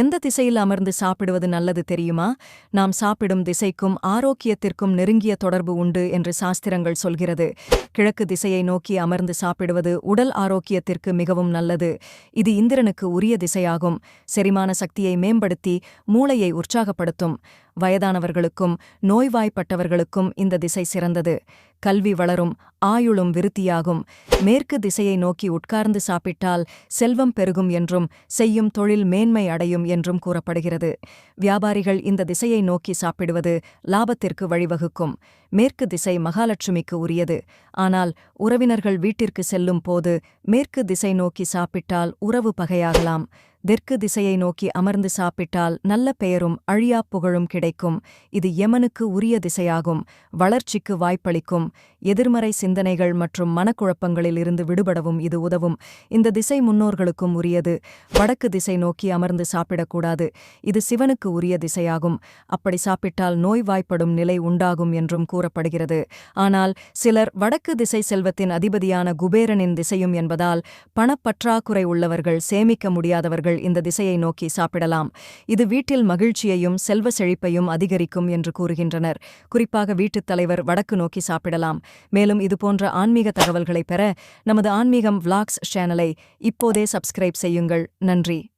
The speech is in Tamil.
எந்த திசையில் அமர்ந்து சாப்பிடுவது நல்லது தெரியுமா? நாம் சாப்பிடும் திசைக்கும் ஆரோக்கியத்திற்கும் நெருங்கிய தொடர்பு உண்டு என்று சாஸ்திரங்கள் சொல்கிறது. கிழக்கு திசையை நோக்கி அமர்ந்து சாப்பிடுவது உடல் ஆரோக்கியத்திற்கு மிகவும் நல்லது. இது இந்திரனுக்கு உரிய திசையாகும். செரிமான சக்தியை மேம்படுத்தி மூளையை உற்சாகப்படுத்தும். வயதானவர்களுக்கும் நோய்வாய்ப்பட்டவர்களுக்கும் இந்த திசை சிறந்தது. கல்வி வளரும் ஆயுளும் விருத்தியாகும். மேற்கு திசையை நோக்கி உட்கார்ந்து சாப்பிட்டால் செல்வம் பெருகும் என்றும் செய்யும் தொழில் மேன்மை அடையும் என்றும் கூறப்படுகிறது. வியாபாரிகள் இந்த திசையை நோக்கி சாப்பிடுவது லாபத்திற்கு வழிவகுக்கும். மேற்கு திசை மகாலட்சுமிக்கு உரியது. ஆனால் உறவினர்கள் வீட்டிற்கு செல்லும் போது மேற்கு திசை நோக்கி சாப்பிட்டால் உறவு பகையாகலாம். தெற்கு திசையை நோக்கி அமர்ந்து சாப்பிட்டால் நல்ல பெயரும் அழியா புகழும் கிடைக்கும். இது யமனுக்கு உரிய திசையாகும். வளர்ச்சிக்கு வாய்ப்பளிக்கும். எதிர்மறை சிந்தனைகள் மற்றும் மனக்குழப்பங்களில் இருந்து விடுபடவும் இது உதவும். இந்த திசை முன்னோர்களுக்கும் உரியது. வடக்கு திசை நோக்கி அமர்ந்து சாப்பிடக்கூடாது. இது சிவனுக்கு உரிய திசையாகும். அப்படி சாப்பிட்டால் நோய்வாய்ப்படும் நிலை உண்டாகும் என்றும் கூறப்படுகிறது. ஆனால் சிலர் வடக்கு திசை செல்வத்தின் அதிபதியான குபேரனின் திசையும் என்பதால் பணப்பற்றாக்குறை உள்ளவர்கள் சேமிக்க முடியாதவர்கள் இந்த திசையை நோக்கி சாப்பிடலாம். இது வீட்டில் மகிழ்ச்சியையும் செல்வ செழிப்பையும் அதிகரிக்கும் என்று கூறுகின்றனர். குறிப்பாக வீட்டுத் தலைவர் வடக்கு நோக்கி சாப்பிடலாம். மேலும் இதுபோன்ற ஆன்மீக தகவல்களை பெற நமது ஆன்மீகம் விளாக்ஸ் சேனலை இப்போதே சப்ஸ்கிரைப் செய்யுங்கள். நன்றி.